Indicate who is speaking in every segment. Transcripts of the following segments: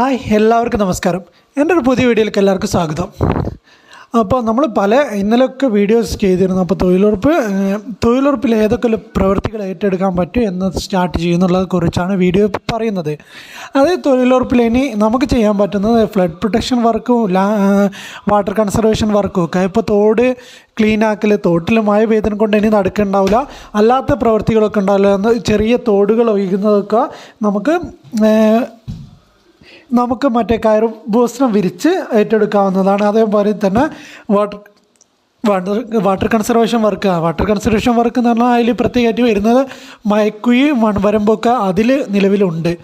Speaker 1: Hi എല്ലാവർക്കും നമസ്കാരം. എന്റെ ഒരു പുതിയ വീഡിയോയിലേക്ക് എല്ലാവർക്കും സ്വാഗതം. അപ്പോൾ നമ്മൾ പല ഇന്നലെയൊക്കെ വീഡിയോസ് ചെയ്തിരുന്നു. അപ്പോൾ തൊഴിലുറപ്പ് തൊഴിലുറപ്പിൽ ഏതൊക്കെ പ്രവൃത്തികൾ ഏറ്റെടുക്കാൻ പറ്റും എന്ന് സ്റ്റാർട്ട് ചെയ്യുന്നുള്ളത് കുറിച്ചാണ് വീഡിയോ പറയുന്നത്. അത് തൊഴിലുറപ്പിൽ ഇനി നമുക്ക് ചെയ്യാൻ പറ്റുന്നത് ഫ്ലഡ് പ്രൊട്ടക്ഷൻ വർക്കും വാട്ടർ കൺസർവേഷൻ വർക്കും ഒക്കെ. ഇപ്പോൾ തോട് ക്ലീൻ ആക്കൽ തോട്ടിൽ മഴ പെയ്തതിനെ കൊണ്ട് ഇനി നടക്കുന്നുണ്ടാവില്ല അല്ലാത്ത പ്രവൃത്തികളൊക്കെ ഉണ്ടാവില്ല ചെറിയ തോടുകൾ ഒഴുകുന്നതൊക്കെ നമുക്ക് നമുക്ക് മറ്റേ കയർ ഭൂസ്ത്രം വിരിച്ച് ഏറ്റെടുക്കാവുന്നതാണ്. അതേപോലെ തന്നെ water water water conservation work. Water conservation work എന്ന് പറഞ്ഞാൽ അതിൽ പ്രത്യേകമായിട്ട് വരുന്നത് മയക്കുഴി മൺവരമ്പൊക്കെ അതിൽ നിലവിലുണ്ട്.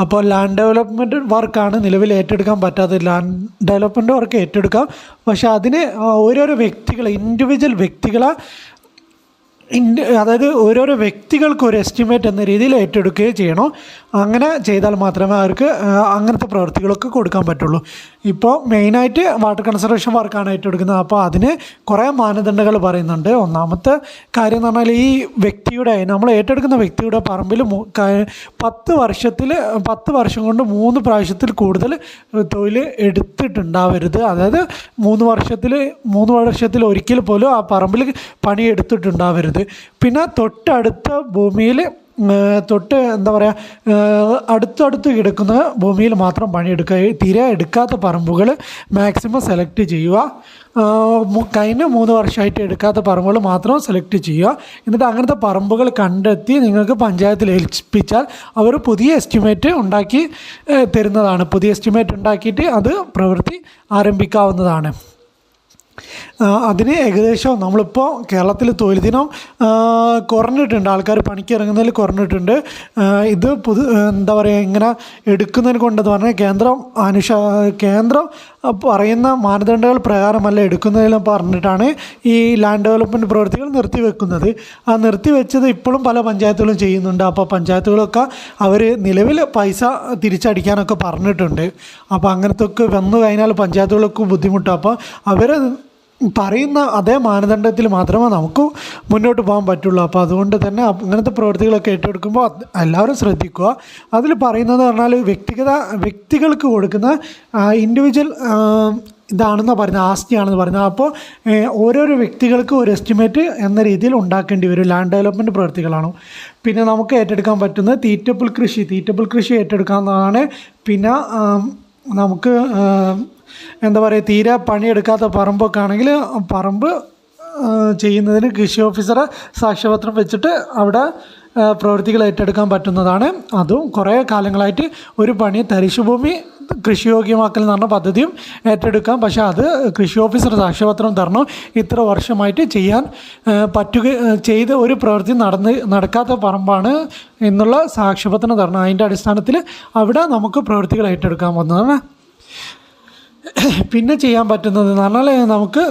Speaker 1: അപ്പോൾ ലാൻഡ് ഡെവലപ്മെന്റ് വർക്കാണ് നിലവിൽ ഏറ്റെടുക്കാൻ പറ്റാത്തത്. ലാൻഡ് ഡെവലപ്മെന്റ് വർക്ക് ഏറ്റെടുക്കാം. പക്ഷേ അതിന് ഓരോരോ വ്യക്തികളെ ഇൻഡിവിജ്വൽ വ്യക്തികളെ അതായത് ഓരോരോ വ്യക്തികൾക്ക് ഒരു എസ്റ്റിമേറ്റ് എന്ന രീതിയിൽ ഏറ്റെടുക്കുകയും ചെയ്യണം. അങ്ങനെ ചെയ്താൽ മാത്രമേ അവർക്ക് അങ്ങനത്തെ പ്രവൃത്തികളൊക്കെ കൊടുക്കാൻ പറ്റുള്ളൂ. ഇപ്പോൾ മെയിനായിട്ട് വാട്ടർ കൺസർവേഷൻ വർക്കാണ് ഏറ്റെടുക്കുന്നത്. അപ്പോൾ അതിന് കുറേ മാനദണ്ഡങ്ങൾ പറയുന്നുണ്ട്. ഒന്നാമത്തെ കാര്യം എന്ന് പറഞ്ഞാൽ ഈ വ്യക്തിയുടെ നമ്മൾ ഏറ്റെടുക്കുന്ന വ്യക്തിയുടെ പറമ്പിൽ പത്ത് വർഷത്തിൽ പത്ത് വർഷം കൊണ്ട് മൂന്ന് പ്രാവശ്യത്തിൽ കൂടുതൽ തൊഴിൽ എടുത്തിട്ടുണ്ടാവരുത്. അതായത് മൂന്ന് വർഷത്തിൽ മൂന്ന് വർഷത്തിൽ ഒരിക്കൽ പോലും ആ പറമ്പിൽ പണിയെടുത്തിട്ടുണ്ടാവരുത്. പിന്നെ തൊട്ടടുത്ത ഭൂമിയിൽ തൊട്ട് എന്താ പറയുക അടുത്തടുത്ത് കിടക്കുന്ന ഭൂമിയിൽ മാത്രം പണിയെടുക്കുക. തീരെ എടുക്കാത്ത പറമ്പുകൾ മാക്സിമം സെലക്ട് ചെയ്യുക. കഴിഞ്ഞ മൂന്ന് വർഷമായിട്ട് എടുക്കാത്ത പറമ്പുകൾ മാത്രം സെലക്ട് ചെയ്യുക. എന്നിട്ട് അങ്ങനത്തെ പറമ്പുകൾ കണ്ടെത്തി നിങ്ങൾക്ക് പഞ്ചായത്തിൽ ഏൽപ്പിച്ചാൽ അവർ പുതിയ എസ്റ്റിമേറ്റ് ഉണ്ടാക്കി തരുന്നതാണ്. പുതിയ എസ്റ്റിമേറ്റ് ഉണ്ടാക്കിയിട്ട് അത് പ്രവൃത്തി ആരംഭിക്കാവുന്നതാണ്. അതിന് ഏകദേശം നമ്മളിപ്പോൾ കേരളത്തിൽ തൊഴിൽ ദിനം കുറഞ്ഞിട്ടുണ്ട്. ആൾക്കാർ പണിക്ക് ഇറങ്ങുന്നതിൽ കുറഞ്ഞിട്ടുണ്ട് ഇത് പുതു എന്താ പറയുക ഇങ്ങനെ എടുക്കുന്നതിന് കൊണ്ടെന്ന് പറഞ്ഞാൽ കേന്ദ്രം അനുഷ കേന്ദ്രം പറയുന്ന മാനദണ്ഡങ്ങൾ പ്രകാരമല്ല എടുക്കുന്നതിലും പറഞ്ഞിട്ടാണ് ഈ ലാൻഡ് ഡെവലപ്മെന്റ് പ്രവൃത്തികൾ നിർത്തിവെക്കുന്നത്. ആ നിർത്തിവെച്ചത് ഇപ്പോഴും പല പഞ്ചായത്തുകളും ചെയ്യുന്നുണ്ട്. അപ്പോൾ പഞ്ചായത്തുകളൊക്കെ അവർ നിലവിൽ പൈസ തിരിച്ചടിക്കാനൊക്കെ പറഞ്ഞിട്ടുണ്ട്. അപ്പോൾ അങ്ങനത്തെ ഒക്കെ വന്നു കഴിഞ്ഞാൽ പഞ്ചായത്തുകളൊക്കെ ബുദ്ധിമുട്ടാണ് അപ്പോൾ അവർ പറയുന്ന അതേ മാനദണ്ഡത്തിൽ മാത്രമേ നമുക്ക് മുന്നോട്ട് പോകാൻ പറ്റുള്ളൂ. അപ്പോൾ അതുകൊണ്ട് തന്നെ അങ്ങനത്തെ പ്രവൃത്തികളൊക്കെ ഏറ്റെടുക്കുമ്പോൾ എല്ലാവരും ശ്രദ്ധിക്കുക. അതിൽ പറയുന്നത് പറഞ്ഞാൽ വ്യക്തിഗത വ്യക്തികൾക്ക് കൊടുക്കുന്ന ഇൻഡിവിജ്വൽ ഇതാണെന്ന് പറയുന്നത് ആസ്തിയാണെന്ന് പറയുന്നത്. അപ്പോൾ ഓരോരോ വ്യക്തികൾക്ക് ഒരു എസ്റ്റിമേറ്റ് എന്ന രീതിയിൽ ഉണ്ടാക്കേണ്ടി വരും. ലാൻഡ് ഡെവലപ്മെന്റ് പ്രവൃത്തികളാണ്. പിന്നെ നമുക്ക് ഏറ്റെടുക്കാൻ പറ്റുന്നത് തീറ്റപ്പിൾ കൃഷി. തീറ്റപ്പിൾ കൃഷി ഏറ്റെടുക്കാവുന്നതാണ്. പിന്നെ നമുക്ക് എന്താ പറയുക തീരെ പണിയെടുക്കാത്ത പറമ്പൊക്കെ ആണെങ്കിൽ പറമ്പ് ചെയ്യുന്നതിന് കൃഷി ഓഫീസറെ സാക്ഷ്യപത്രം വെച്ചിട്ട് അവിടെ പ്രവൃത്തികൾ ഏറ്റെടുക്കാൻ പറ്റുന്നതാണ്. അതും കുറേ കാലങ്ങളായിട്ട് ഒരു പണി തരിശുഭൂമി കൃഷിയോഗ്യമാക്കൽ എന്ന് പറഞ്ഞ പദ്ധതിയും ഏറ്റെടുക്കാം. പക്ഷേ അത് കൃഷി ഓഫീസർ സാക്ഷ്യപത്രം തരണം. ഇത്ര വർഷമായിട്ട് ചെയ്യാൻ പറ്റുക ചെയ്ത ഒരു പ്രവൃത്തി നടന്ന് നടക്കാത്ത പറമ്പാണ് എന്നുള്ള സാക്ഷ്യപത്രം തരണം. അതിന്റെ അടിസ്ഥാനത്തിൽ അവിടെ നമുക്ക് പ്രവൃത്തികൾ ഏറ്റെടുക്കാൻ വന്നതാണ്. പിന്നെ ചെയ്യാൻ പറ്റുന്നത് എന്ന് പറഞ്ഞാൽ നമുക്ക്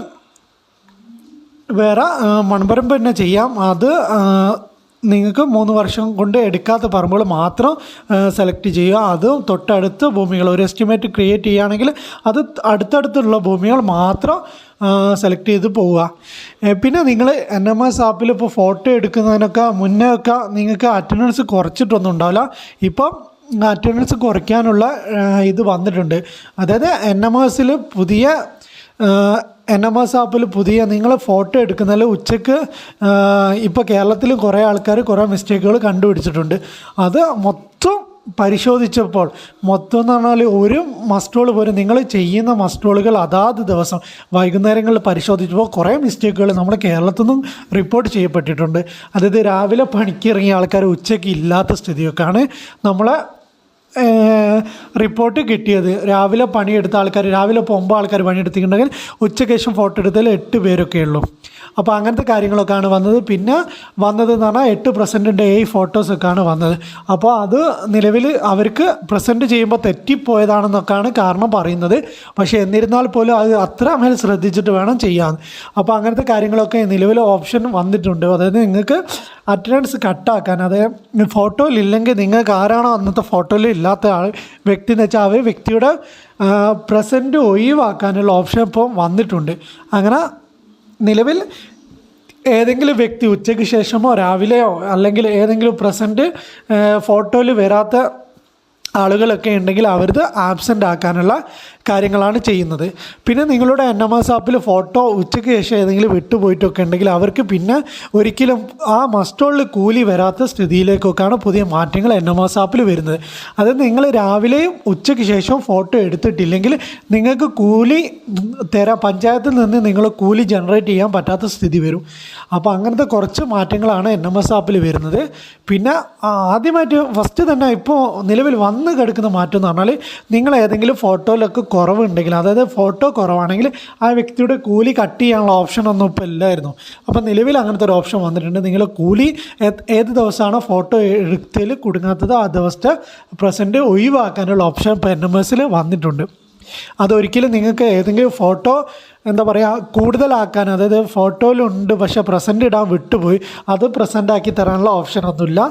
Speaker 1: വേറെ മൺപരമ്പ് തന്നെ ചെയ്യാം. അത് നിങ്ങൾക്ക് മൂന്ന് വർഷം കൊണ്ട് എടുക്കാത്ത പറമ്പുകൾ മാത്രം സെലക്ട് ചെയ്യുക. അതും തൊട്ടടുത്ത് ഭൂമികൾ ഒരു എസ്റ്റിമേറ്റ് ക്രിയേറ്റ് ചെയ്യുകയാണെങ്കിൽ അത് അടുത്തടുത്തുള്ള ഭൂമികൾ മാത്രം സെലക്ട് ചെയ്ത് പോവുക. പിന്നെ നിങ്ങൾ എൻ എം എസ് ആപ്പിൽ ഇപ്പോൾ ഫോട്ടോ എടുക്കുന്നതിനൊക്കെ മുന്നേ ഒക്കെ നിങ്ങൾക്ക് അറ്റൻഡൻസ് കുറച്ചിട്ടൊന്നും ഉണ്ടാവില്ല. ഇപ്പം അറ്റൻഡൻസ് കുറയ്ക്കാനുള്ള ഇത് വന്നിട്ടുണ്ട്. അതായത് എൻ എം എസിൽ പുതിയ എൻ എം എസ് ആപ്പിൽ പുതിയ നിങ്ങൾ ഫോട്ടോ എടുക്കുന്നതിൽ ഉച്ചയ്ക്ക് ഇപ്പോൾ കേരളത്തിൽ കുറേ ആൾക്കാർ കുറേ മിസ്റ്റേക്കുകൾ കണ്ടുപിടിച്ചിട്ടുണ്ട്. അത് മൊത്തം പരിശോധിച്ചപ്പോൾ മൊത്തം എന്ന് പറഞ്ഞാൽ ഒരു മസ്റ്റോൾ പോലും നിങ്ങൾ ചെയ്യുന്ന മസ്റ്റോളുകൾ അതാത് ദിവസം വൈകുന്നേരങ്ങളിൽ പരിശോധിച്ചപ്പോൾ കുറേ മിസ്റ്റേക്കുകൾ നമ്മുടെ കേരളത്തിൽ നിന്നും റിപ്പോർട്ട് ചെയ്യപ്പെട്ടിട്ടുണ്ട്. അതായത് രാവിലെ പണിക്ക് ഇറങ്ങിയ ആൾക്കാർ ഉച്ചയ്ക്ക് ഇല്ലാത്ത സ്ഥിതിയൊക്കെയാണ് നമ്മളെ റിപ്പോർട്ട് കിട്ടിയത്. രാവിലെ പണിയെടുത്ത ആൾക്കാർ രാവിലെ പോകുമ്പോൾ ആൾക്കാർ പണിയെടുത്തിട്ടുണ്ടെങ്കിൽ ഉച്ചയ്ക്ക് ശേഷം ഫോട്ടോ എടുത്തതിൽ എട്ട് പേരൊക്കെ ഉള്ളൂ അപ്പോൾ അങ്ങനത്തെ കാര്യങ്ങളൊക്കെയാണ് വന്നത്. പിന്നെ വന്നത് എന്ന് പറഞ്ഞാൽ എട്ട് പ്രസന്റിന്റെ ഏ ഫോട്ടോസൊക്കെയാണ് വന്നത്. അപ്പോൾ അത് നിലവിൽ അവർക്ക് പ്രസന്റ് ചെയ്യുമ്പോൾ തെറ്റിപ്പോയതാണെന്നൊക്കെയാണ് കാരണം പറയുന്നത്. പക്ഷേ എന്നിരുന്നാൽ പോലും അത് അത്ര മേൽ ശ്രദ്ധിച്ചിട്ട് വേണം ചെയ്യാൻ. അപ്പോൾ അങ്ങനത്തെ കാര്യങ്ങളൊക്കെ നിലവിൽ ഓപ്ഷൻ വന്നിട്ടുണ്ട്. അതായത് നിങ്ങൾക്ക് അറ്റൻഡൻസ് കട്ടാക്കാൻ അതായത് ഫോട്ടോയിൽ ഇല്ലെങ്കിൽ നിങ്ങൾക്ക് ആരാണോ അന്നത്തെ ഫോട്ടോയിൽ ഇല്ലാത്ത ആൾ വ്യക്തി എന്ന് വെച്ചാൽ അവർ വ്യക്തിയുടെ പ്രസന്റ് ഒഴിവാക്കാനുള്ള ഓപ്ഷൻ ഇപ്പം വന്നിട്ടുണ്ട്. അങ്ങനെ നിലവിൽ ഏതെങ്കിലും വ്യക്തി ഉച്ചയ്ക്ക് ശേഷമോ രാവിലെയോ അല്ലെങ്കിൽ ഏതെങ്കിലും പ്രസന്റ് ഫോട്ടോയിൽ വരാത്ത ആളുകളൊക്കെ ഉണ്ടെങ്കിൽ അവരത് ആബ്സെന്റ് ആക്കാനുള്ള കാര്യങ്ങളാണ് ചെയ്യുന്നത്. പിന്നെ നിങ്ങളുടെ എൻ എം എസ് ആപ്പിൽ ഫോട്ടോ ഉച്ചയ്ക്ക് ശേഷം ഏതെങ്കിലും വിട്ടുപോയിട്ടൊക്കെ ഉണ്ടെങ്കിൽ അവർക്ക് പിന്നെ ഒരിക്കലും ആ മസ്റ്റോളിൽ കൂലി വരാത്ത സ്ഥിതിയിലേക്കൊക്കെയാണ് പുതിയ മാറ്റങ്ങൾ എൻ എം എസ് ആപ്പിൽ വരുന്നത്. അത് നിങ്ങൾ രാവിലെയും ഉച്ചയ്ക്ക് ശേഷവും ഫോട്ടോ എടുത്തിട്ടില്ലെങ്കിൽ നിങ്ങൾക്ക് കൂലി തരാൻ പഞ്ചായത്തിൽ നിന്ന് നിങ്ങൾ കൂലി ജനറേറ്റ് ചെയ്യാൻ പറ്റാത്ത സ്ഥിതി വരും. അപ്പോൾ അങ്ങനത്തെ കുറച്ച് മാറ്റങ്ങളാണ് എൻ എം എസ് ആപ്പിൽ വരുന്നത്. പിന്നെ ആദ്യമായിട്ട് ഫസ്റ്റ് തന്നെ ഇപ്പോൾ നിലവിൽ വന്ന് കിടക്കുന്ന മാറ്റം എന്ന് പറഞ്ഞാൽ നിങ്ങൾ ഏതെങ്കിലും ഫോട്ടോയിലൊക്കെ കുറവുണ്ടെങ്കിൽ അതായത് ഫോട്ടോ കുറവാണെങ്കിൽ ആ വ്യക്തിയുടെ കൂലി കട്ട് ചെയ്യാനുള്ള ഓപ്ഷൻ ഒന്നും ഇപ്പോൾ ഇല്ലായിരുന്നു. അപ്പോൾ നിലവിൽ അങ്ങനത്തെ ഒരു ഓപ്ഷൻ വന്നിട്ടുണ്ട്. നിങ്ങൾ കൂലി ഏത് ദിവസമാണ് ഫോട്ടോ എടുത്തതിൽ കുടുങ്ങാത്തത് ആ ദിവസത്തെ പ്രസന്റ് ഒഴിവാക്കാനുള്ള ഓപ്ഷൻ ഇപ്പോൾ എൻ എം എസിൽ വന്നിട്ടുണ്ട്. അതൊരിക്കലും നിങ്ങൾക്ക് ഏതെങ്കിലും ഫോട്ടോ എന്താ പറയുക കൂടുതലാക്കാൻ അതായത് ഫോട്ടോയിലുണ്ട് പക്ഷേ പ്രസന്റ് ഇടാൻ വിട്ടുപോയി അത് പ്രസന്റ് ആക്കി തരാനുള്ള ഓപ്ഷൻ ഒന്നുമില്ല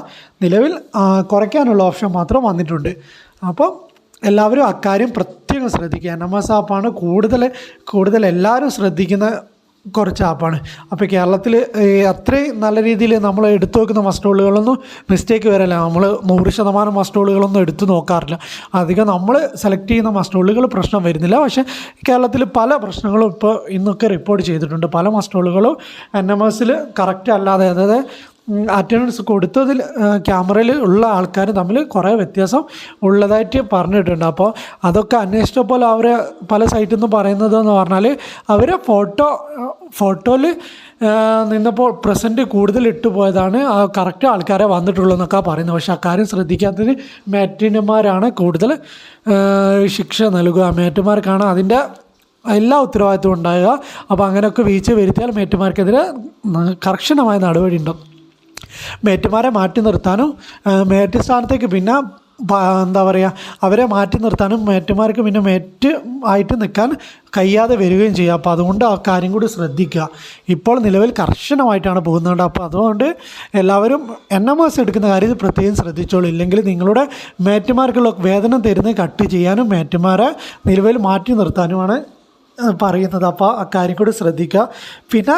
Speaker 1: നിലവിൽ കുറയ്ക്കാനുള്ള ഓപ്ഷൻ മാത്രം വന്നിട്ടുണ്ട്. അപ്പം എല്ലാവരും അക്കാര്യം പ്രത്യേകം ശ്രദ്ധിക്കുക. എൻ എം എസ് ആപ്പാണ് കൂടുതൽ കൂടുതൽ എല്ലാവരും ശ്രദ്ധിക്കുന്ന കുറച്ച് ആപ്പാണ്. അപ്പോൾ കേരളത്തിൽ അത്രയും നല്ല രീതിയിൽ നമ്മൾ എടുത്തു നോക്കുന്ന മസ്റ്റോളുകളൊന്നും മിസ്റ്റേക്ക് വരല്ല. നമ്മൾ നൂറ് ശതമാനം മസ്റ്റോളുകളൊന്നും എടുത്തു നോക്കാറില്ല. അധികം നമ്മൾ സെലക്ട് ചെയ്യുന്ന മസ്റ്റോളുകൾ പ്രശ്നം വരുന്നില്ല. പക്ഷേ കേരളത്തിൽ പല പ്രശ്നങ്ങളും ഇപ്പോൾ ഇന്നൊക്കെ റിപ്പോർട്ട് ചെയ്തിട്ടുണ്ട്. പല മസ്റ്റോളുകളും എൻ എം എസിൽ കറക്റ്റ് അല്ലാതെ അതായത് അറ്റൻഡൻസ് കൊടുത്തതിൽ ക്യാമറയിൽ ഉള്ള ആൾക്കാർ തമ്മിൽ കുറേ വ്യത്യാസം ഉള്ളതായിട്ട് പറഞ്ഞിട്ടുണ്ട്. അപ്പോൾ അതൊക്കെ അന്വേഷിച്ചപ്പോൾ അവർ പല സൈറ്റിൽ നിന്ന് പറയുന്നത് എന്ന് പറഞ്ഞാൽ അവർ ഫോട്ടോ ഫോട്ടോയിൽ നിന്നപ്പോൾ പ്രസന്റ് കൂടുതൽ ഇട്ടുപോയതാണ് ആ കറക്റ്റ് ആൾക്കാരെ വന്നിട്ടുള്ളൂ എന്നൊക്കെ പറയുന്നത്. പക്ഷേ അക്കാര്യം ശ്രദ്ധിക്കാത്തതിന് മേറ്റിന്മാരാണ് കൂടുതൽ ശിക്ഷ നൽകുക. മേറ്റുമാർക്കാണ് അതിന്റെ എല്ലാ ഉത്തരവാദിത്വം ഉണ്ടാകുക. അപ്പോൾ അങ്ങനെയൊക്കെ വീഴ്ച വരുത്തിയാൽ മേറ്റുമാർക്കെതിരെ കർശനമായ നടപടി ഉണ്ടാവും. മേറ്റുമാരെ മാറ്റി നിർത്താനും മേറ്റ് സ്ഥാനത്തേക്ക് പിന്നെ എന്താ പറയുക അവരെ മാറ്റി നിർത്താനും മേറ്റുമാർക്ക് പിന്നെ മേറ്റ് ആയിട്ട് നിൽക്കാൻ കഴിയാതെ വരികയും ചെയ്യുക. അപ്പോൾ അതുകൊണ്ട് ആ കാര്യം കൂടി ശ്രദ്ധിക്കുക. ഇപ്പോൾ നിലവിൽ കർശനമായിട്ടാണ് പോകുന്നത്. അപ്പോൾ അതുകൊണ്ട് എല്ലാവരും എൻ എം എസ് എടുക്കുന്ന കാര്യത്തിൽ പ്രത്യേകം ശ്രദ്ധിച്ചോളൂ. ഇല്ലെങ്കിൽ നിങ്ങളുടെ മേറ്റുമാർക്കുള്ള വേതനം തരുന്നത് കട്ട് ചെയ്യാനും മേറ്റുമാരെ നിലവിൽ മാറ്റി നിർത്താനുമാണ് പറയുന്നത്. അപ്പോൾ അക്കാര്യം കൂടി ശ്രദ്ധിക്കുക. പിന്നെ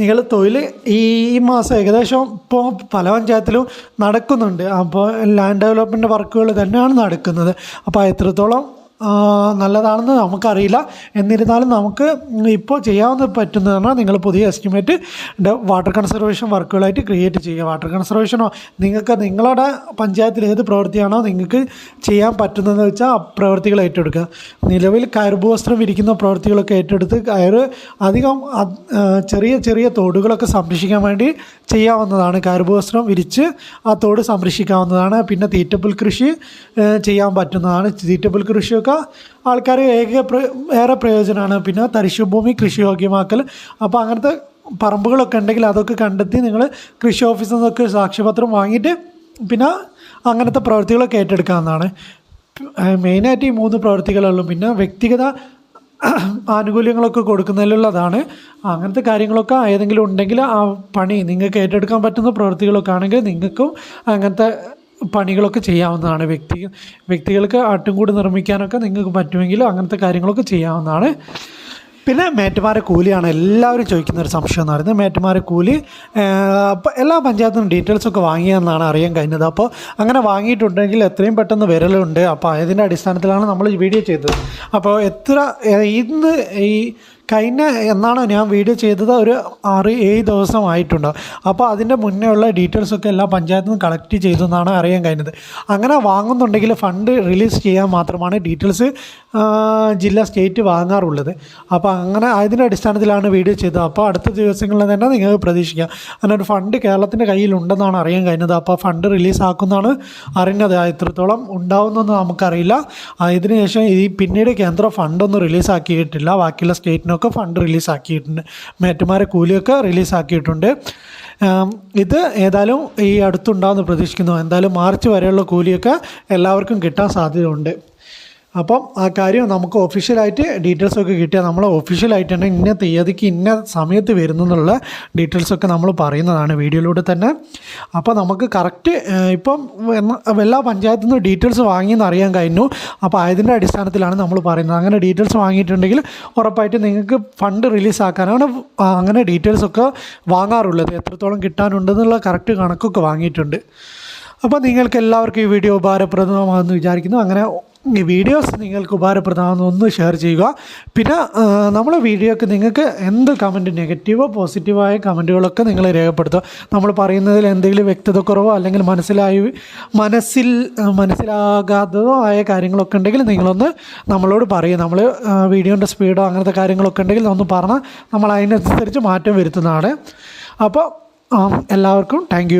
Speaker 1: നിങ്ങൾ തൊഴിൽ ഈ മാസം ഏകദേശം ഇപ്പോൾ പല പഞ്ചായത്തിലും നടക്കുന്നുണ്ട്. അപ്പോൾ ലാൻഡ് ഡെവലപ്മെന്റ് വർക്കുകൾ തന്നെയാണ് നടക്കുന്നത്. അപ്പോൾ എത്രത്തോളം നല്ലതാണെന്ന് നമുക്കറിയില്ല. എന്നിരുന്നാലും നമുക്ക് ഇപ്പോൾ ചെയ്യാവുന്ന പറ്റുന്നത് പറഞ്ഞാൽ നിങ്ങൾ പുതിയ എസ്റ്റിമേറ്റ് വാട്ടർ കൺസർവേഷൻ വർക്കുകളായിട്ട് ക്രിയേറ്റ് ചെയ്യുക. വാട്ടർ കൺസർവേഷനോ നിങ്ങൾക്ക് നിങ്ങളുടെ പഞ്ചായത്തിൽ ഏത് പ്രവൃത്തിയാണോ നിങ്ങൾക്ക് ചെയ്യാൻ പറ്റുന്നതെന്ന് വെച്ചാൽ ആ പ്രവൃത്തികൾ ഏറ്റെടുക്കുക. നിലവിൽ കയർബു വസ്ത്രം വിരിക്കുന്ന പ്രവൃത്തികളൊക്കെ ഏറ്റെടുത്ത് കയർ അധികം ചെറിയ ചെറിയ തോടുകളൊക്കെ സംരക്ഷിക്കാൻ വേണ്ടി ചെയ്യാവുന്നതാണ്. കയർബു വസ്ത്രം വിരിച്ച് ആ തോട് സംരക്ഷിക്കാവുന്നതാണ്. പിന്നെ തീറ്റപ്പുൽ കൃഷി ചെയ്യാൻ പറ്റുന്നതാണ്. തീറ്റപ്പുൽ കൃഷിയൊക്കെ ആൾക്കാർ ഏക ഏറെ പ്രയോജനമാണ്. പിന്നെ തരിശുഭൂമി കൃഷിയോഗ്യമാക്കൽ അപ്പോൾ അങ്ങനത്തെ പറമ്പുകളൊക്കെ ഉണ്ടെങ്കിൽ അതൊക്കെ കണ്ടെത്തി നിങ്ങൾ കൃഷി ഓഫീസിൽ നിന്നൊക്കെ സാക്ഷ്യപത്രം വാങ്ങിയിട്ട് പിന്നെ അങ്ങനത്തെ പ്രവൃത്തികളൊക്കെ ഏറ്റെടുക്കാവുന്നതാണ്. മെയിനായിട്ട് ഈ മൂന്ന് പ്രവൃത്തികളുള്ളൂ പിന്നെ വ്യക്തിഗത ആനുകൂല്യങ്ങളൊക്കെ കൊടുക്കുന്നതിലുള്ളതാണ്. അങ്ങനത്തെ കാര്യങ്ങളൊക്കെ ഏതെങ്കിലും ഉണ്ടെങ്കിൽ ആ പണി നിങ്ങൾക്ക് ഏറ്റെടുക്കാൻ പറ്റുന്ന പ്രവൃത്തികളൊക്കെ ആണെങ്കിൽ നിങ്ങൾക്കും അങ്ങനത്തെ പണികളൊക്കെ ചെയ്യാവുന്നതാണ്. വ്യക്തി വ്യക്തികൾക്ക് ആട്ടുംകൂട് നിർമ്മിക്കാനൊക്കെ നിങ്ങൾക്ക് പറ്റുമെങ്കിൽ അങ്ങനത്തെ കാര്യങ്ങളൊക്കെ ചെയ്യാവുന്നതാണ്. പിന്നെ മേറ്റുമാരെ കൂലിയാണ് എല്ലാവരും ചോദിക്കുന്ന ഒരു സംശയം എന്ന് പറയുന്നത്. മേറ്റുമാരെ കൂലി എല്ലാ പഞ്ചായത്തിനും ഡീറ്റെയിൽസ് ഒക്കെ വാങ്ങിയെന്നാണ് അറിയാൻ കഴിഞ്ഞത്. അപ്പോൾ അങ്ങനെ വാങ്ങിയിട്ടുണ്ടെങ്കിൽ എത്രയും പെട്ടെന്ന് വിരലുണ്ട്. അപ്പോൾ അതിന്റെ അടിസ്ഥാനത്തിലാണ് നമ്മൾ ഈ വീഡിയോ ചെയ്തത്. അപ്പോൾ എത്ര ഇന്ന് ഈ കഴിഞ്ഞ എന്നാണ് ഞാൻ വീഡിയോ ചെയ്തത്? ഒരു ആറ് ഏഴ് ദിവസമായിട്ടുണ്ട്. അപ്പോൾ അതിന്റെ മുന്നേ ഉള്ള ഡീറ്റെയിൽസൊക്കെ എല്ലാ പഞ്ചായത്തിൽ നിന്ന് കളക്ട് ചെയ്തു എന്നാണ് അറിയാൻ കഴിഞ്ഞത്. അങ്ങനെ വാങ്ങുന്നുണ്ടെങ്കിൽ ഫണ്ട് റിലീസ് ചെയ്യാൻ മാത്രമാണ് ഡീറ്റെയിൽസ് ജില്ല സ്റ്റേറ്റ് വാങ്ങാറുള്ളത്. അപ്പോൾ അങ്ങനെ അതിന്റെ അടിസ്ഥാനത്തിലാണ് വീഡിയോ ചെയ്തത്. അപ്പോൾ അടുത്ത ദിവസങ്ങളിൽ തന്നെ നിങ്ങൾക്ക് പ്രതീക്ഷിക്കാം. അങ്ങനെ ഒരു ഫണ്ട് കേരളത്തിന്റെ കയ്യിലുണ്ടെന്നാണ് അറിയാൻ കഴിഞ്ഞത്. അപ്പോൾ ഫണ്ട് റിലീസ് ആക്കുന്നതാണ് അറിഞ്ഞത്. എത്രത്തോളം ഉണ്ടാവുമെന്നൊന്നും നമുക്കറിയില്ല. അതിനുശേഷം ഈ പിന്നീട് കേന്ദ്ര ഫണ്ടൊന്നും റിലീസാക്കിയിട്ടില്ല ബാക്കിയുള്ള സ്റ്റേറ്റിനൊക്കെ ഫണ്ട് റിലീസാക്കിയിട്ടുണ്ട് മേറ്റുമാരെ കൂലിയൊക്കെ റിലീസാക്കിയിട്ടുണ്ട് ഇത് ഏതായാലും ഈ അടുത്തുണ്ടാവുമെന്ന് പ്രതീക്ഷിക്കുന്നു. എന്തായാലും മാർച്ച് വരെയുള്ള കൂലിയൊക്കെ എല്ലാവർക്കും കിട്ടാൻ സാധ്യതയുണ്ട്. അപ്പം ആ കാര്യം നമുക്ക് ഒഫീഷ്യലായിട്ട് ഡീറ്റെയിൽസ് ഒക്കെ കിട്ടിയാൽ നമ്മൾ ഒഫീഷ്യലായിട്ട് തന്നെ ഇന്ന തീയതിക്ക് ഇന്ന സമയത്ത് വരുന്നെന്നുള്ള ഡീറ്റെയിൽസൊക്കെ നമ്മൾ പറയുന്നതാണ് വീഡിയോയിലൂടെ തന്നെ. അപ്പോൾ നമുക്ക് കറക്റ്റ് ഇപ്പം എല്ലാ പഞ്ചായത്തിൽ നിന്ന് ഡീറ്റെയിൽസ് വാങ്ങിയെന്ന് അറിയാൻ കഴിഞ്ഞു. അപ്പോൾ അതിന്റെ അടിസ്ഥാനത്തിലാണ് നമ്മൾ പറയുന്നത്. അങ്ങനെ ഡീറ്റെയിൽസ് വാങ്ങിയിട്ടുണ്ടെങ്കിൽ ഉറപ്പായിട്ട് നിങ്ങൾക്ക് ഫണ്ട് റിലീസ് ആക്കാനാണ് അങ്ങനെ ഡീറ്റെയിൽസ് ഒക്കെ വാങ്ങാറുള്ളത്. എത്രത്തോളം കിട്ടാനുണ്ടെന്നുള്ള കറക്റ്റ് കണക്കൊക്കെ വാങ്ങിയിട്ടുണ്ട്. അപ്പോൾ നിങ്ങൾക്ക് എല്ലാവർക്കും ഈ വീഡിയോ ഉപകാരപ്രദമാണെന്ന് വിചാരിക്കുന്നു. അങ്ങനെ ഈ വീഡിയോസ് നിങ്ങൾക്ക് ഉപകാരപ്രദമാണെന്ന് ഒന്ന് ഷെയർ ചെയ്യുക. പിന്നെ നമ്മളെ വീഡിയോക്ക് നിങ്ങൾക്ക് എന്ത് കമന്റ് നെഗറ്റീവോ പോസിറ്റീവായ കമന്റുകളൊക്കെ നിങ്ങൾ രേഖപ്പെടുത്തുക. നമ്മൾ പറയുന്നതിൽ എന്തെങ്കിലും വ്യക്തത കുറവോ അല്ലെങ്കിൽ മനസ്സിലായി മനസ്സിൽ മനസ്സിലാകാത്തതോ ആയ കാര്യങ്ങളൊക്കെ ഉണ്ടെങ്കിൽ നിങ്ങളൊന്ന് നമ്മളോട് പറയും നമ്മൾ വീഡിയോന്റെ സ്പീഡോ അങ്ങനത്തെ കാര്യങ്ങളൊക്കെ ഉണ്ടെങ്കിൽ ഒന്ന് പറഞ്ഞാൽ നമ്മൾ അതിനനുസരിച്ച് മാറ്റം വരുത്തുന്നതാണ്. അപ്പോൾ എല്ലാവർക്കും താങ്ക്